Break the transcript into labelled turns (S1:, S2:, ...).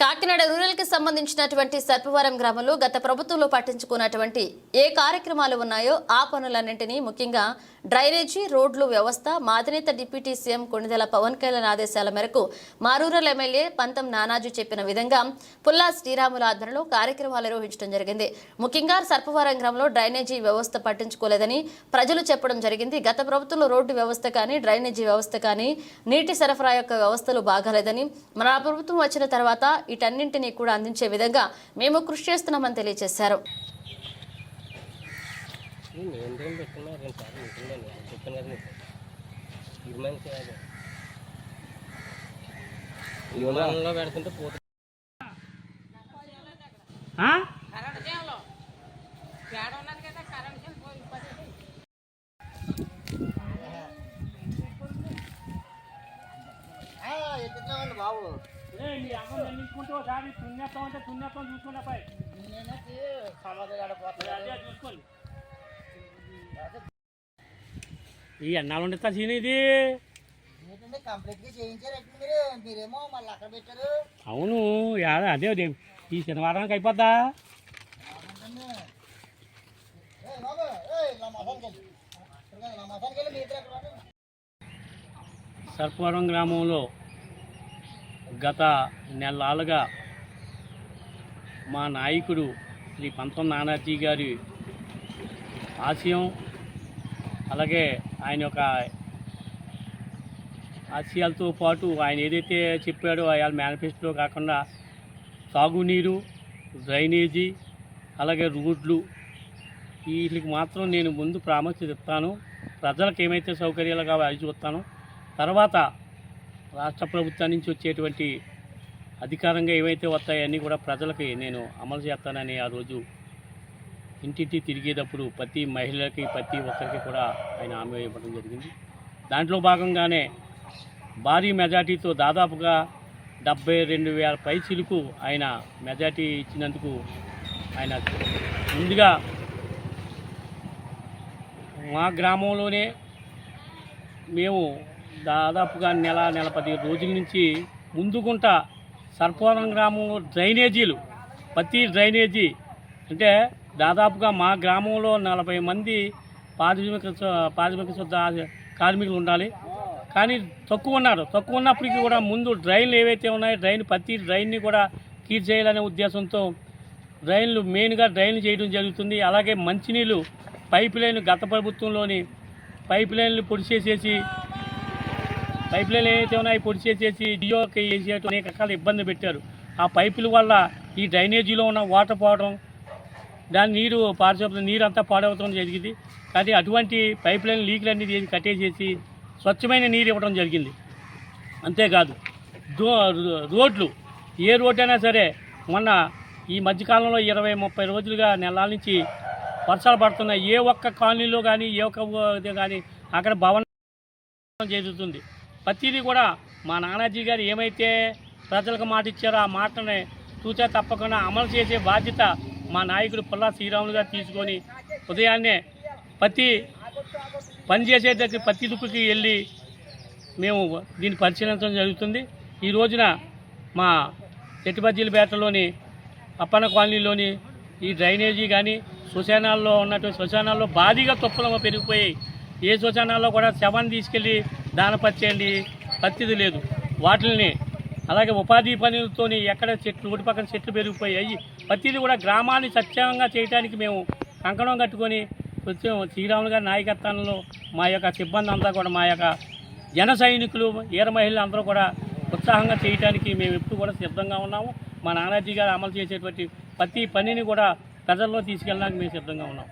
S1: కాకినాడ రూరల్కి సంబంధించినటువంటి సర్పవరం గ్రామంలో గత ప్రభుత్వంలో పట్టించుకున్నటువంటి ఏ కార్యక్రమాలు ఉన్నాయో ఆ పనులన్నింటినీ ముఖ్యంగా డ్రైనేజీ రోడ్లు వ్యవస్థ మాదినేత డిప్యూటీ సీఎం కొణిదెల పవన్ కళ్యాణ్ ఆదేశాల మేరకు మారూరల్ ఎమ్మెల్యే పంతం నానాజు చెప్పిన విధంగా పుల్లా శ్రీరాముల ఆధ్వర్యంలో కార్యక్రమాలు నిర్వహించడం జరిగింది. ముఖ్యంగా సర్పవరం గ్రామంలో డ్రైనేజీ వ్యవస్థ పట్టించుకోలేదని ప్రజలు చెప్పడం జరిగింది. గత ప్రభుత్వంలో రోడ్డు వ్యవస్థ కానీ డ్రైనేజీ వ్యవస్థ కానీ నీటి సరఫరా యొక్క వ్యవస్థలు బాగాలేదని మన ప్రభుత్వం వచ్చిన తర్వాత వీటన్నింటినీ కూడా అందించే విధంగా మేము కృషి చేస్తున్నామని తెలియజేశారు.
S2: నేను ఏం పెట్టుకున్నా రెండు సార్లు ఉంటుందండి చెప్పాను కదా నీకు. తీర్మానం చేయాలి విమానంలో పెడుతుంటే పోతుంది
S3: బాబు?
S4: చూసుకుంటూ ఒకసారి పుణ్యత్వం అంటే పుణ్యత్వం చూసుకున్న పై
S3: సమాధానం
S4: అదే చూసుకోండి. ఈ ఎన్నాళ్ళు ఉండిస్తా సీన్ ఇది? అవును యాద అదే అదే. ఈ శనివారానికి అయిపోద్దా. సర్పవరం గ్రామంలో గత నెలలుగా మా నాయకుడు శ్రీ పంతం నానాజీ గారి ఆశయం అలాగే ఆయన యొక్క ఆశయాలతో పాటు ఆయన ఏదైతే చెప్పాడో ఆయన మేనిఫెస్టోలో కాకుండా తాగునీరు డ్రైనేజీ అలాగే రోడ్లు వీటికి మాత్రం నేను ముందు ప్రాముఖ్యత ఇస్తాను ప్రజలకు ఏమైతే సౌకర్యాలు కావాలో అవి చూస్తాను. తర్వాత రాష్ట్ర ప్రభుత్వం నుంచి వచ్చేటువంటి అధికారంగా ఏవైతే వస్తాయో అన్నీ కూడా ప్రజలకి నేను అమలు చేస్తానని ఆ రోజు ఇంటింటి తిరిగేటప్పుడు ప్రతి మహిళకి ప్రతి ఒక్కరికి కూడా ఆయన హామీ ఇవ్వడం జరిగింది. దాంట్లో భాగంగానే భారీ మెజార్టీతో దాదాపుగా డెబ్బై రెండు వేల పైచిలకు ఆయన మెజార్టీ ఇచ్చినందుకు ఆయన ముందుగా మా గ్రామంలోనే మేము దాదాపుగా నెల నెల పది రోజుల నుంచి ముందుగుంట సర్పవరం గ్రామంలో డ్రైనేజీలు ప్రతి డ్రైనేజీ అంటే దాదాపుగా మా గ్రామంలో నలభై మంది పారిశ్రామిక పారిశ్రామిక శుద్ధ కార్మికులు ఉండాలి. కానీ తక్కువ ఉన్నారు. తక్కువ ఉన్నప్పటికీ కూడా ముందు డ్రైన్లు ఏవైతే ఉన్నాయో డ్రైన్ ప్రతి డ్రైన్ని కూడా క్లీన్ చేయాలనే ఉద్దేశంతో డ్రైన్లు మెయిన్గా డ్రైన్లు చేయడం జరుగుతుంది. అలాగే మంచినీళ్ళు పైప్ లైన్ గత ప్రభుత్వంలోని పైప్ లైన్లు పొడి చేసేసి పైప్ లైన్ ఏవైతే ఉన్నాయో పొడి చేసేసి డియోకి అనేక రకాల ఇబ్బంది పెట్టారు. ఆ పైపుల వల్ల ఈ డ్రైనేజీలో ఉన్న వాటర్ పోవడం దాని నీరు పారిశుభ్రత నీరు అంతా పాడవటం జరిగింది. కానీ అటువంటి పైప్ లైన్ లీకులు అన్నీ కట్టేసేసి స్వచ్ఛమైన నీరు ఇవ్వడం జరిగింది. అంతేకాదు దో రోడ్లు ఏ రోడ్డు అయినా సరే మొన్న ఈ మధ్యకాలంలో ఇరవై ముప్పై రోజులుగా నెలల నుంచి వర్షాలు పడుతున్నాయి ఏ ఒక్క కాలనీలో కానీ ఏ ఒక్క కానీ అక్కడ భవనం జరుగుతుంది. ప్రతిదీ కూడా మా నానాజీ గారు ఏమైతే ప్రజలకు మాట ఇచ్చారో ఆ మాటని తూచా తప్పకుండా అమలు చేసే బాధ్యత మా నాయకుడు పుల్లా శ్రీరాములు గారు తీసుకొని ఉదయాన్నే ప్రతి పనిచేసే దగ్గర ప్రతి దుక్కుకి వెళ్ళి మేము దీన్ని పరిశీలించడం జరుగుతుంది. ఈ రోజున మా చెట్టుబజ్జీలపేటలోని అప్పన్న కాలనీలోని ఈ డ్రైనేజీ కానీ శ్మశానాల్లో ఉన్నటువంటి శ్మశానాల్లో భారీగా తొప్పులు పెరిగిపోయాయి ఏ శ్మశానాల్లో కూడా శవాన్ని తీసుకెళ్ళి దానపరిచేయండి పత్తిది లేదు. వాటిని అలాగే ఉపాధి పనులతో ఎక్కడ చెట్లు ఒడి పక్కన చెట్లు పెరిగిపోయాయి. ప్రతిదీ కూడా గ్రామాన్ని సత్యంగా చేయడానికి మేము కంకణం కట్టుకొని కొంచెం శ్రీరాములు గారి నాయకత్వంలో మా యొక్క సిబ్బంది అంతా కూడా మా యొక్క జన సైనికులు ఈర మహిళలు అందరూ కూడా ఉత్సాహంగా చేయడానికి మేము ఎప్పుడు కూడా సిద్ధంగా ఉన్నాము. మా నానాజీ గారు అమలు చేసేటువంటి ప్రతి పనిని కూడా ప్రజల్లో తీసుకెళ్ళడానికి మేము సిద్ధంగా ఉన్నాం.